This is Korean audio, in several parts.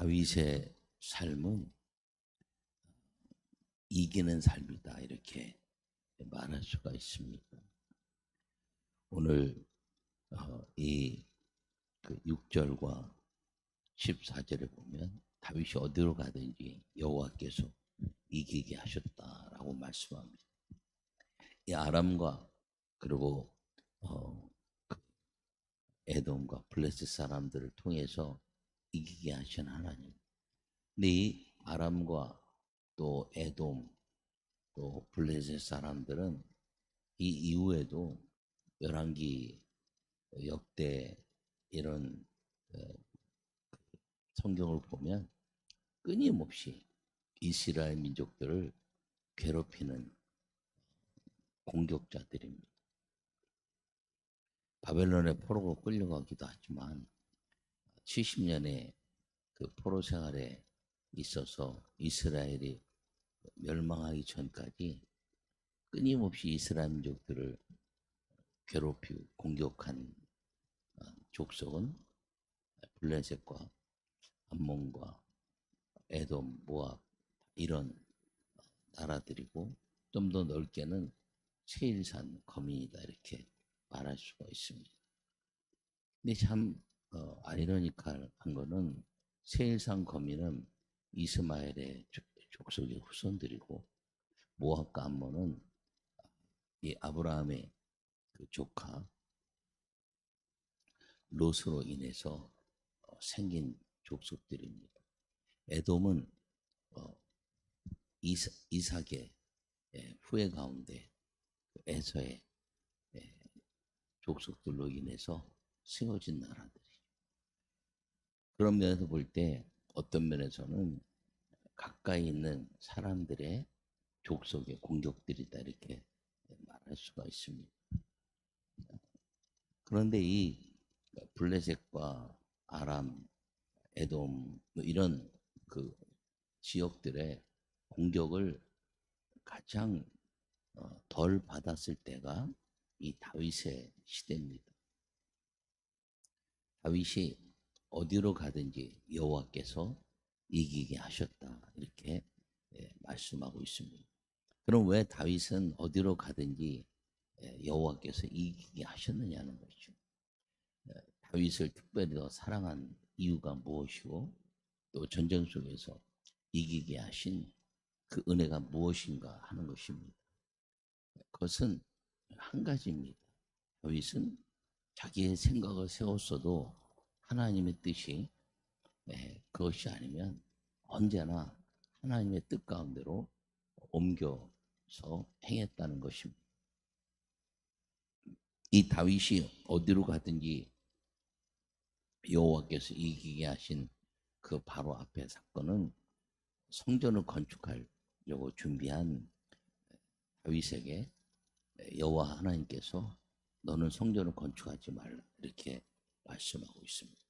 다윗의 삶은 이기는 삶이다 이렇게 말할 수가 있습니다. 오늘 어, 이그 6절과 14절에 보면 다윗이 어디로 가든지 여호와께서 이기게 하셨다라고 말씀합니다. 이 아람과 그리고 어, 그 에돔과 블레셋 사람들을 통해서 이기게 하신 하나님. 이 아람과 또 에돔 또 블레셋 사람들은 이 이후에도 열왕기 역대 이런 어, 성경을 보면 끊임없이 이스라엘 민족들을 괴롭히는 공격자들입니다. 바벨론의 포로로 끌려가기도 하지만 70년의 그 포로 생활에 있어서 이스라엘이 멸망하기 전까지 끊임없이 이스라엘 민족들을 괴롭히고 공격한 어, 족속은 블레셋과 암몬과 에돔, 모압 이런 나라들이고 좀 더 넓게는 세일산 거민이다 이렇게 말할 수가 있습니다. 근데 참 어, 아이러니컬한 거는 세일산 거민은 이스마엘의 족- 족속의 후손들이고 모압과 암몬은 이 아브라함의 그 조카 롯으로 인해서 어, 생긴 족속들입니다. 에돔은 어, 이사, 이삭의 예, 후예 가운데 그 에서의 예, 족속들로 인해서 세워진 나라들이. 그런 면에서 볼 때 어떤 면에서는 가까이 있는 사람들의 족속의 공격들이다 이렇게 말할 수가 있습니다. 그런데 이 블레셋과 아람, 에돔 뭐 이런 그 지역들의 공격을 가장 어, 덜 받았을 때가 이 다윗의 시대입니다. 다윗이 어디로 가든지 여호와께서 이기게 하셨다 이렇게 예, 말씀하고 있습니다. 그럼 왜 다윗은 어디로 가든지 예, 여호와께서 이기게 하셨느냐는 것이죠. 예, 다윗을 특별히 더 사랑한 이유가 무엇이고 또 전쟁 속에서 이기게 하신 그 은혜가 무엇인가 하는 것입니다. 그것은 한 가지입니다. 다윗은 자기의 생각을 세웠어도 하나님의 뜻이 예, 그것이 아니면 언제나 하나님의 뜻 가운데로 옮겨서 행했다는 것입니다. 이 다윗이 어디로 가든지 여호와께서 이기게 하신 그 바로 앞의 사건은 성전을 건축하려고 준비한 다윗에게 여호와 하나님께서 너는 성전을 건축하지 말라 이렇게 말씀하고 있습니다.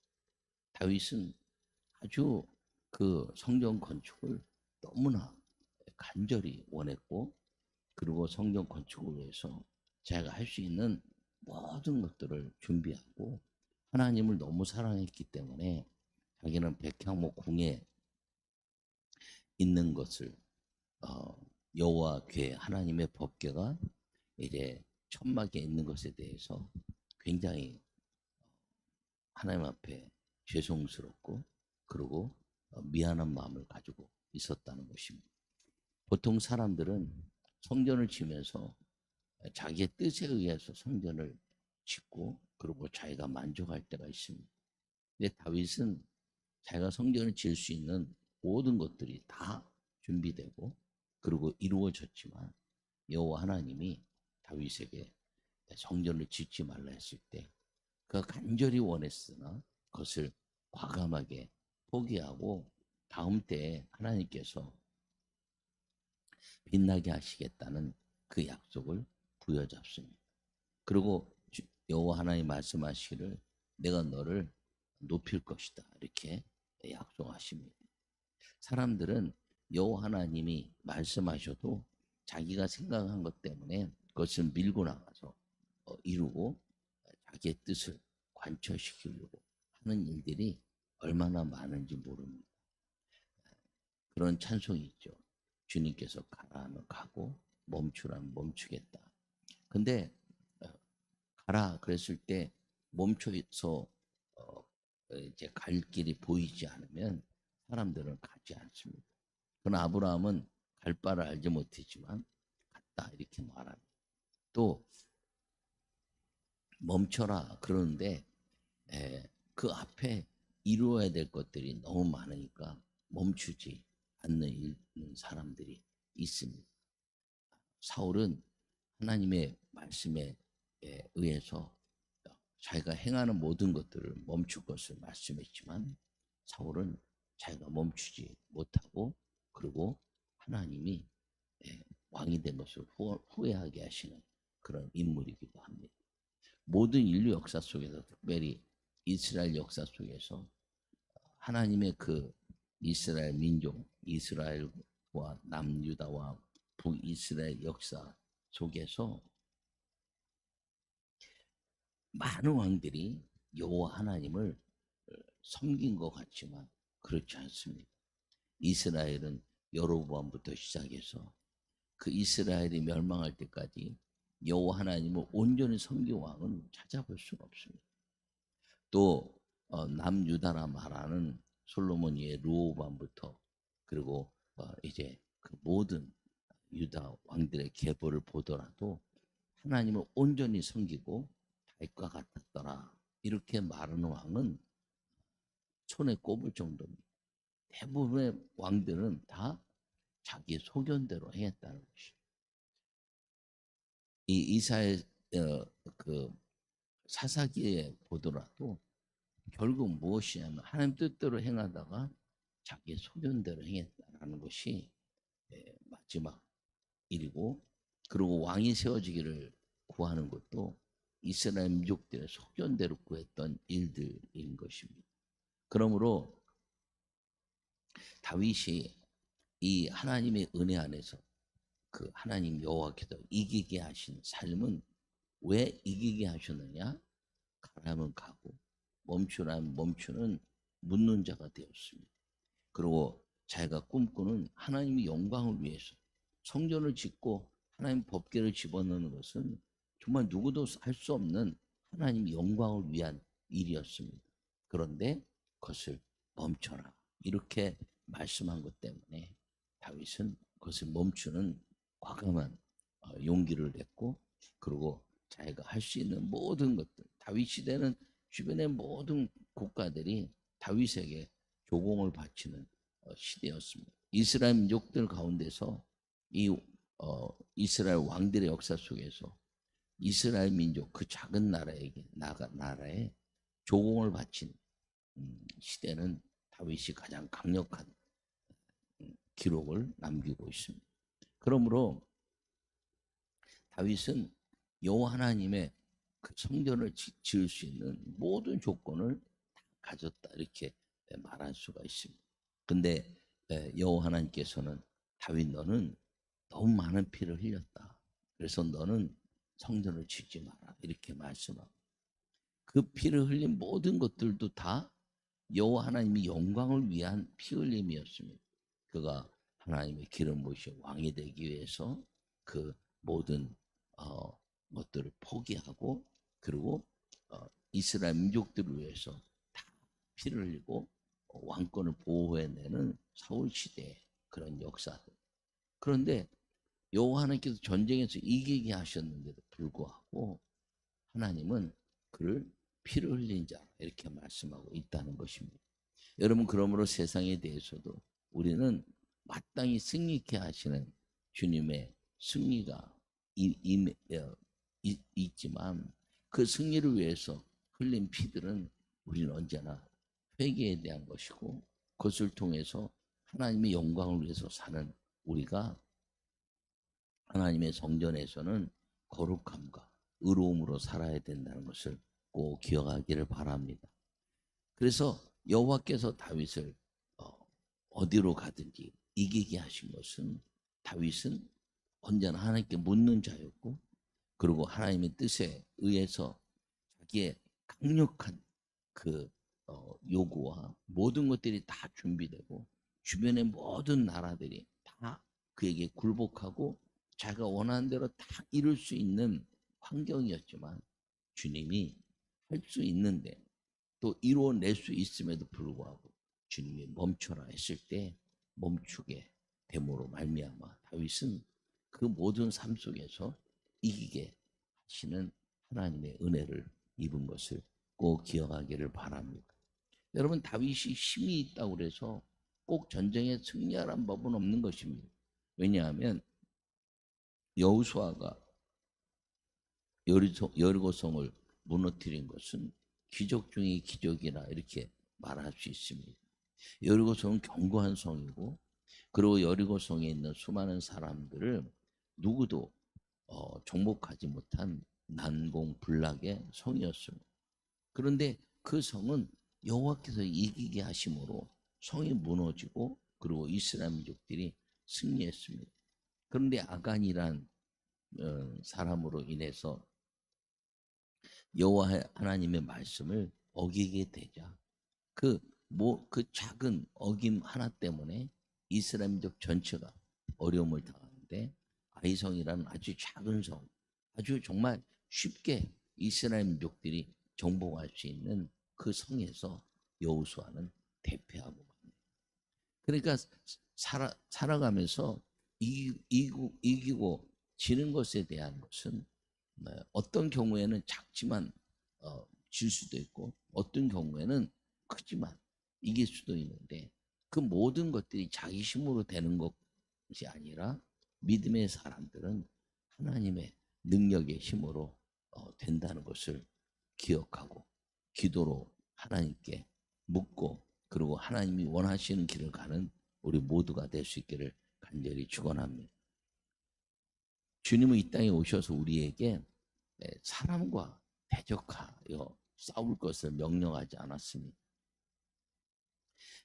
다윗은 아주 그 성전 건축을 너무나 간절히 원했고 그리고 성전 건축을 위해서 자기가 할 수 있는 모든 것들을 준비하고 하나님을 너무 사랑했기 때문에 자기는 백향목 궁에 있는 것을 어, 여호와 궤 하나님의 법궤가 이제 천막에 있는 것에 대해서 굉장히 하나님 앞에 죄송스럽고 그리고 어, 미안한 마음을 가지고 있었다는 것입니다. 보통 사람들은 성전을 지면서 자기의 뜻에 의해서 성전을 짓고 그리고 자기가 만족할 때가 있습니다. 근데 다윗은 자기가 성전을 지을 수 있는 모든 것들이 다 준비되고 그리고 이루어졌지만 여호와 하나님이 다윗에게 성전을 짓지 말라 했을 때 그가 간절히 원했으나 그것을 과감하게 포기하고 다음 때에 하나님께서 빛나게 하시겠다는 그 약속을 부여잡습니다. 그리고 주- 여호와 하나님 말씀하시기를 내가 너를 높일 것이다 이렇게 약속하십니다. 사람들은 여호와 하나님이 말씀하셔도 자기가 생각한 것 때문에 그것을 밀고 나가서 어, 이루고 자기의 뜻을 관철시키려고 하는 일들이 얼마나 많은지 모릅니다. 그런 찬송이 있죠. 주님께서 가라 하면 가고 멈추라면 멈추겠다. 근데 어, 가라 그랬을 때 멈춰서 어, 이제 갈 길이 보이지 않으면 사람들은 가지 않습니다. 그러나 아브라함은 갈 바를 알지 못했지만 갔다 이렇게 말합니다. 또 멈춰라 그러는데 에, 그 앞에 이루어야 될 것들이 너무 많으니까 멈추지 않는 일- 사람들이 있습니다. 사울은 하나님의 말씀에 에 의해서 자기가 행하는 모든 것들을 멈출 것을 말씀했지만 사울은 자기가 멈추지 못하고 그리고 하나님이 예, 왕이 된 것을 후- 후회하게 하시는 그런 인물이기도 합니다. 모든 인류 역사 속에서 특별히 이스라엘 역사 속에서 하나님의 그 이스라엘 민족, 이스라엘과 남유다와 북이스라엘 역사 속에서 많은 왕들이 여호와 하나님을 어, 섬긴 것 같지만 그렇지 않습니다. 이스라엘은 여로보암부터 시작해서 그 이스라엘이 멸망할 때까지 여호와 하나님을 온전히 섬긴 왕은 찾아볼 수가 없습니다. 또 어, 남유다라 말하는 솔로몬의 루호밤부터 그리고 어, 이제 그 모든 유다 왕들의 계보를 보더라도 하나님을 온전히 섬기고 다윗과 같았더라 이렇게 말하는 왕은 손에 꼽을 정도입니다. 대부분의 왕들은 다 자기 소견대로 행했다는 것이. 이 이사의 어, 그 사사기에 보더라도 결국 무엇이냐면 하나님 뜻대로 행하다가 자기 소견대로 행했다라는 것이 예, 마지막 일이고 그리고 왕이 세워지기를 구하는 것도 이스라엘 민족들의 소견대로 구했던 일들인 것입니다. 그러므로 다윗이 이 하나님의 은혜 안에서 그 하나님 여호와께서 이기게 하신 삶은 왜 이기게 하셨느냐? 가라면 가고 멈추라면 멈추는 묻는 자가 되었습니다. 그리고 자기가 꿈꾸는 하나님의 영광을 위해서 성전을 짓고 하나님 법계를 집어넣는 것은 정말 누구도 할 수 없는 하나님 영광을 위한 일이었습니다. 그런데 그것을 멈춰라 이렇게 말씀한 것 때문에 다윗은 그것을 멈추는 과감한 어, 용기를 냈고 그리고 자기가 할 수 있는 모든 것들 다윗 시대는 주변의 모든 국가들이 다윗에게 조공을 바치는 어, 시대였습니다. 이스라엘 민족들 가운데서 이 어, 이스라엘 왕들의 역사 속에서 이스라엘 민족 그 작은 나라에게 나가 나라에 조공을 바친 음, 시대는 다윗이 가장 강력한 음, 기록을 남기고 있습니다. 그러므로 다윗은 여호와 하나님의 그 성전을 지- 지을 수 있는 모든 조건을 다 가졌다 이렇게 말할 수가 있습니다. 근데 에, 여호와 하나님께서는 다윗 너는 너무 많은 피를 흘렸다. 그래서 너는 성전을 짓지 마라 이렇게 말씀하고 그 피를 흘린 모든 것들도 다 여호와 하나님의 영광을 위한 피 흘림이었습니다. 그가 하나님의 기름 부으신 왕이 되기 위해서 그 모든 어, 것들을 포기하고 그리고 어, 이스라엘 민족들을 위해서 다 피를 흘리고 어, 왕권을 보호해내는 사울 시대의 그런 역사들. 그런데 여호와 하나님께서 전쟁에서 이기게 하셨는데도 불구하고 하나님은 그를 피를 흘린 자 이렇게 말씀하고 있다는 것입니다. 여러분 그러므로 세상에 대해서도 우리는 마땅히 승리케 하시는 주님의 승리가 이- 임- 어, 이- 있지만 그 승리를 위해서 흘린 피들은 우리는 언제나 회개에 대한 것이고 그것을 통해서 하나님의 영광을 위해서 사는 우리가 하나님의 성전에서는 거룩함과 의로움으로 살아야 된다는 것을 꼭 기억하기를 바랍니다. 그래서 여호와께서 다윗을 어, 어디로 가든지 이기게 하신 것은 다윗은 언제나 하나님께 묻는 자였고 그리고 하나님의 뜻에 의해서 자기의 강력한 그 어, 요구와 모든 것들이 다 준비되고 주변의 모든 나라들이 다 그에게 굴복하고 자기가 원하는 대로 다 이룰 수 있는 환경이었지만 주님이 할 수 있는데 또 이루어낼 수 있음에도 불구하고 주님이 멈춰라 했을 때 멈추게 됨으로 말미암아 다윗은 그 모든 삶 속에서 이기게 하시는 하나님의 은혜를 입은 것을 꼭 기억하기를 바랍니다. 여러분 다윗이 힘이 있다고 그래서 꼭 전쟁에 승리하라는 법은 없는 것입니다. 왜냐하면 여우수아가 여리고성을 무너뜨린 것은 기적 중의 기적이라 이렇게 말할 수 있습니다. 여리고성은 견고한 성이고 그리고 여리고성에 있는 수많은 사람들을 누구도 어, 정복하지 못한 난공불락의 성이었습니다. 그런데 그 성은 여호와께서 이기게 하심으로 성이 무너지고 그리고 이스라엘 민족들이 승리했습니다. 그런데 아간이란 어, 사람으로 인해서 여호와 하나님의 말씀을 어기게 되자 그 뭐 그 작은 어김 하나 때문에 이스라엘 민족 전체가 어려움을 당하는데 아이성이라는 아주 작은 성, 아주 정말 쉽게 이스라엘 민족들이 정복할 수 있는 그 성에서 여호수아는 대패하고. 그러니까 살아 살아가면서 이기, 이기고, 이기고 지는 것에 대한 것은 네, 어떤 경우에는 작지만 어, 질 수도 있고 어떤 경우에는 크지만 이길 수도 있는데 그 모든 것들이 자기 힘으로 되는 것이 아니라 믿음의 사람들은 하나님의 능력의 힘으로 어, 된다는 것을 기억하고 기도로 하나님께 묻고 그리고 하나님이 원하시는 길을 가는 우리 모두가 될 수 있기를 간절히 축원합니다. 주님은 이 땅에 오셔서 우리에게 예, 사람과 대적하여 싸울 것을 명령하지 않았습니다.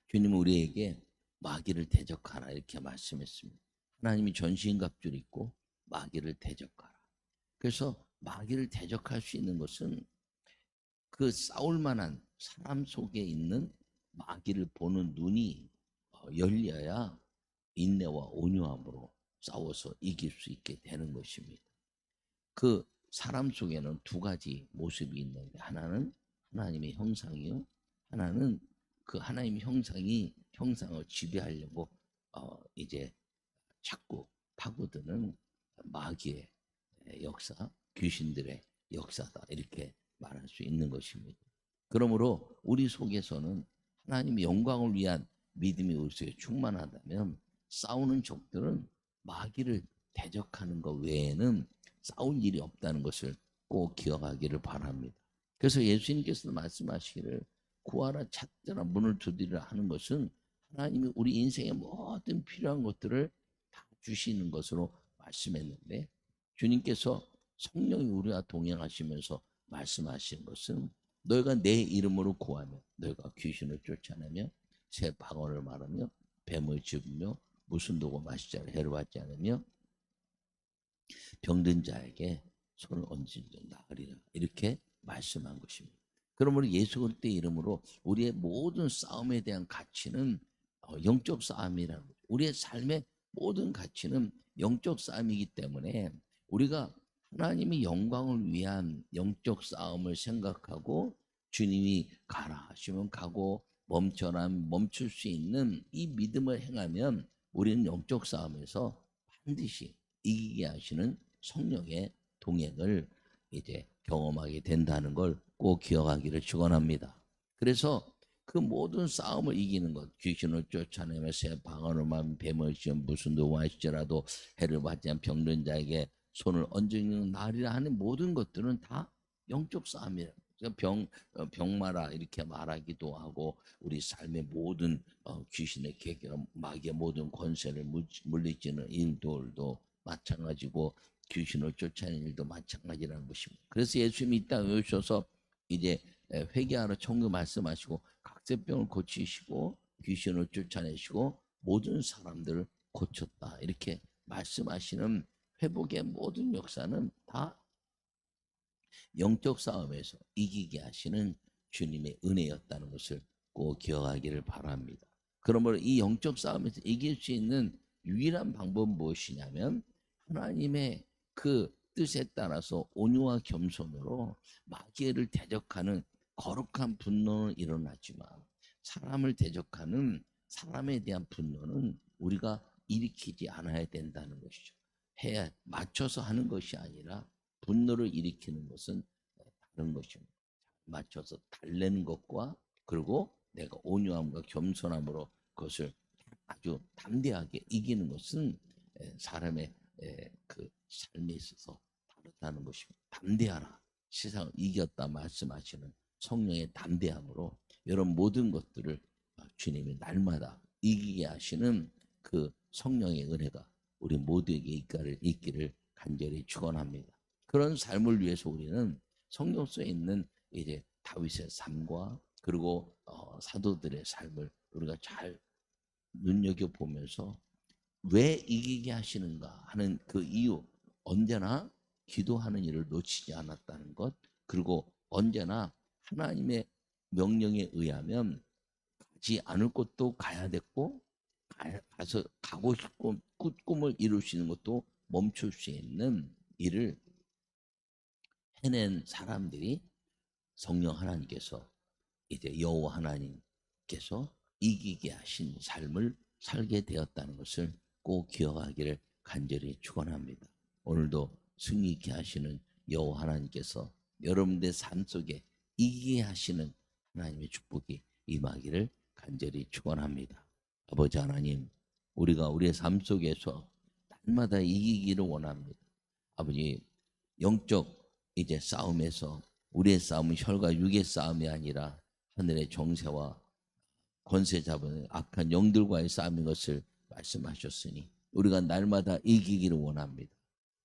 주님은 우리에게 마귀를 대적하라 이렇게 말씀했습니다. 하나님이 전신갑주를 입고 마귀를 대적하라. 그래서 마귀를 대적할 수 있는 것은 그 싸울 만한 사람 속에 있는 마귀를 보는 눈이 어, 열려야 인내와 온유함으로 싸워서 이길 수 있게 되는 것입니다. 그 사람 속에는 두 가지 모습이 있는데 하나는 하나님의 형상이요, 하나는 그 하나님의 형상이 형상을 지배하려고 어 이제 자꾸 파고드는 마귀의 역사, 귀신들의 역사다 이렇게 말할 수 있는 것입니다. 그러므로 우리 속에서는 하나님의 영광을 위한 믿음이 우리에 충만하다면 싸우는 적들은 마귀를 대적하는 것 외에는 싸울 일이 없다는 것을 꼭 기억하기를 바랍니다. 그래서 예수님께서 말씀하시기를 구하라 찾더라 문을 두드리라 하는 것은 하나님이 우리 인생의 모든 필요한 것들을 다 주시는 것으로 말씀했는데 주님께서 성령이 우리와 동행하시면서 말씀하시는 것은 너희가 내 이름으로 구하면 너희가 귀신을 쫓아내며 새 방언을 말하며 뱀을 집으며 무슨 도고 마시자를 해를 받지 않으며 병든 자에게 손을 얹은지 나으리라 이렇게 말씀한 것입니다. 그러므로 예수 그리스도의 이름으로 우리의 모든 싸움에 대한 가치는 어, 영적 싸움이라는. 우리의 삶의 모든 가치는 영적 싸움이기 때문에 우리가 하나님의 영광을 위한 영적 싸움을 생각하고 주님이 가라 하시면 가고 멈춰라 멈출 수 있는 이 믿음을 행하면 우리는 영적 싸움에서 반드시 이기게 하시는 성령의 동행을 이제 경험하게 된다는 걸 꼭 기억하기를 축원합니다. 그래서 그 모든 싸움을 이기는 것, 귀신을 쫓아내며 새 방언을만 뱀을 지은 무슨 노하시더라도 해를 받지 않은 병든 자에게 손을 얹는 날이라 하는 모든 것들은 다 영적 싸움이에요. 병 어, 병마라 이렇게 말하기도 하고 우리 삶의 모든 어, 귀신의 계획, 마귀의 모든 권세를 물- 물리치는 일들도 마찬가지고 귀신을 쫓아내는 일도 마찬가지라는 것입니다. 그래서 예수님이 이 땅에 오셔서 이제 에, 회개하러 청구 말씀하시고 각세병을 고치시고 귀신을 쫓아내시고 모든 사람들을 고쳤다 이렇게 말씀하시는 회복의 모든 역사는 다 영적 싸움에서 이기게 하시는 주님의 은혜였다는 것을 꼭 기억하기를 바랍니다. 그러므로 이 영적 싸움에서 이길 수 있는 유일한 방법은 무엇이냐면 하나님의 그 뜻에 따라서 온유와 겸손으로 마귀를 대적하는 거룩한 분노는 일어나지만 사람을 대적하는 사람에 대한 분노는 우리가 일으키지 않아야 된다는 것이죠. 해야 맞춰서 하는 것이 아니라 분노를 일으키는 것은 다른 것입니다. 맞춰서 달래는 것과 그리고 내가 온유함과 겸손함으로 그것을 아주 담대하게 이기는 것은 에, 사람의 에, 그 삶에 있어서 다르다는 것입니다. 담대하라. 세상을 이겼다 말씀하시는 성령의 담대함으로 이런 모든 것들을 주님이 날마다 이기게 하시는 그 성령의 은혜가 우리 모두에게 있기를, 있기를 간절히 축원합니다. 그런 삶을 위해서 우리는 성경 속에 있는 이제 다윗의 삶과 그리고 어, 사도들의 삶을 우리가 잘 눈여겨 보면서 왜 이기게 하시는가 하는 그 이유 언제나 기도하는 일을 놓치지 않았다는 것 그리고 언제나 하나님의 명령에 의하면 가지 않을 곳도 가야 됐고 가- 가서 가고 싶고 꿈- 꿈을 이룰 수 있는 것도 멈출 수 있는 일을 해낸 사람들이 성령 하나님께서 이제 여호와 하나님께서 이기게 하신 삶을 살게 되었다는 것을 꼭 기억하기를 간절히 축원합니다. 오늘도 승리 있게 하시는 여호와 하나님께서 여러분들 삶 속에 이기게 하시는 하나님의 축복이 임하기를 간절히 축원합니다. 아버지 하나님, 우리가 우리의 삶 속에서 날마다 이기기를 원합니다. 아버지 영적 이제 싸움에서 우리의 싸움은 혈과 육의 싸움이 아니라 하늘의 정세와 권세 잡은 악한 영들과의 싸움인 것을 말씀하셨으니 우리가 날마다 이기기를 원합니다.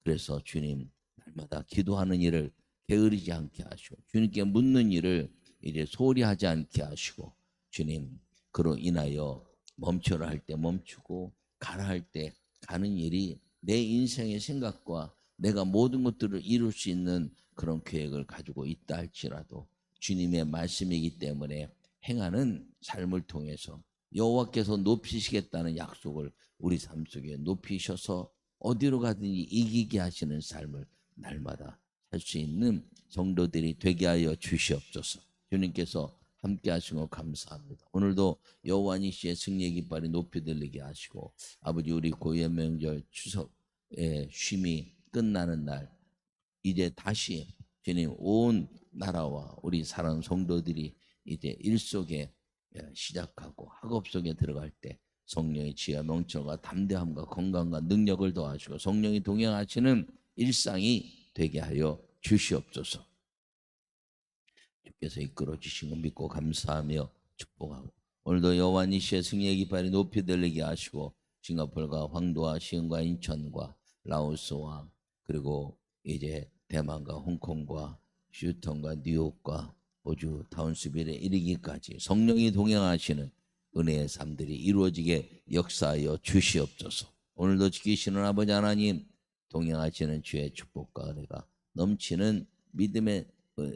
그래서 주님 날마다 기도하는 일을 게으르지 않게 하시고 주님께 묻는 일을 이제 소홀히 하지 않게 하시고 주님 그로 인하여 멈춰라 할 때 멈추고 가라 할 때 가는 일이 내 인생의 생각과 내가 모든 것들을 이룰 수 있는 그런 계획을 가지고 있다 할지라도 주님의 말씀이기 때문에 행하는 삶을 통해서 여호와께서 높이시겠다는 약속을 우리 삶 속에 높이셔서 어디로 가든지 이기게 하시는 삶을 날마다 살 수 있는 성도들이 되게 하여 주시옵소서. 주님께서 함께 하시고 감사합니다. 오늘도 여호와니 씨의 승리의 깃발이 높이 들리게 하시고 아버지 우리 고유 명절 추석의 쉼이 끝나는 날 이제 다시 주님 온 나라와 우리 사랑 성도들이 이제 일 속에 예, 시작하고 학업 속에 들어갈 때 성령의 지혜와 명철과 담대함과 건강과 능력을 더하시고 성령이 동행하시는 일상이 되게 하여 주시옵소서. 주께서 이끌어 주신 것 믿고 감사하며 축복하고 오늘도 여호와니시의 승리의 깃발이 높이 들리게 하시고 싱가폴과 황도와 시흥과 인천과 라오스와 그리고 이제 대만과 홍콩과 휴턴과 뉴욕과 호주 타운스빌에 이르기까지 성령이 동행하시는 은혜의 삶들이 이루어지게 역사하여 주시옵소서. 오늘도 지키시는 아버지 하나님 동행하시는 주의 축복과 은혜가 넘치는 믿음의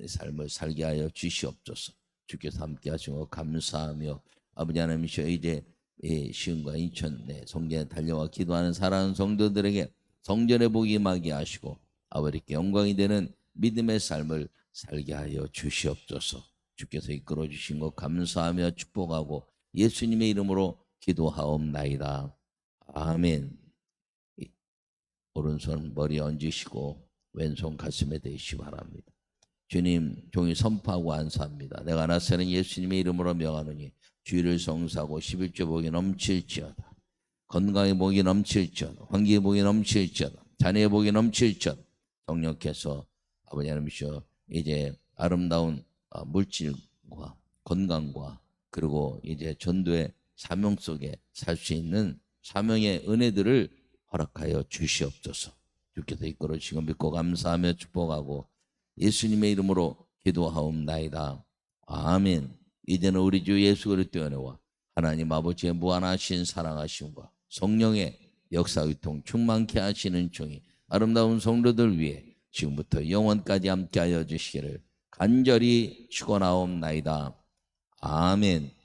삶을 살게 하여 주시옵소서. 주께서 함께 하시고 감사하며 아버지 하나님이시여 이제 이 시흥과 인천 내 성전에 달려와 기도하는 사랑하는 성도들에게 성전의 복이 임하게 하시고 아버지께 영광이 되는 믿음의 삶을 살게 하여 주시옵소서. 주께서 이끌어 주신 것 감사하며 축복하고 예수님의 이름으로 기도하옵나이다. 아멘. 이 오른손 머리에 얹으시고 왼손 가슴에 대시기 바랍니다. 주님 종이 선포하고 안수합니다. 내가 나서는 예수님의 이름으로 명하노니 주의를 성사하고 11조 복이 넘칠지어다. 건강의 복이 넘칠지어다. 환기의 복이 넘칠지어다. 자녀의 복이 넘칠지어다. 성령께서 아버지 하나님이시여 이제 아름다운 어, 물질과 건강과 그리고 이제 전도의 사명 속에 살 수 있는 사명의 은혜들을 허락하여 주시옵소서. 주께서 이끌어 주시고 믿고 감사하며 축복하고 예수님의 이름으로 기도하옵나이다. 아멘. 이제는 우리 주 예수 그리스도의 은혜와 하나님 아버지의 무한하신 사랑하심과 성령의 역사 위통 충만케 하시는 종이 아름다운 성도들 위해 지금부터 영원까지 함께하여 주시기를 간절히 축원하옵나이다. 아멘.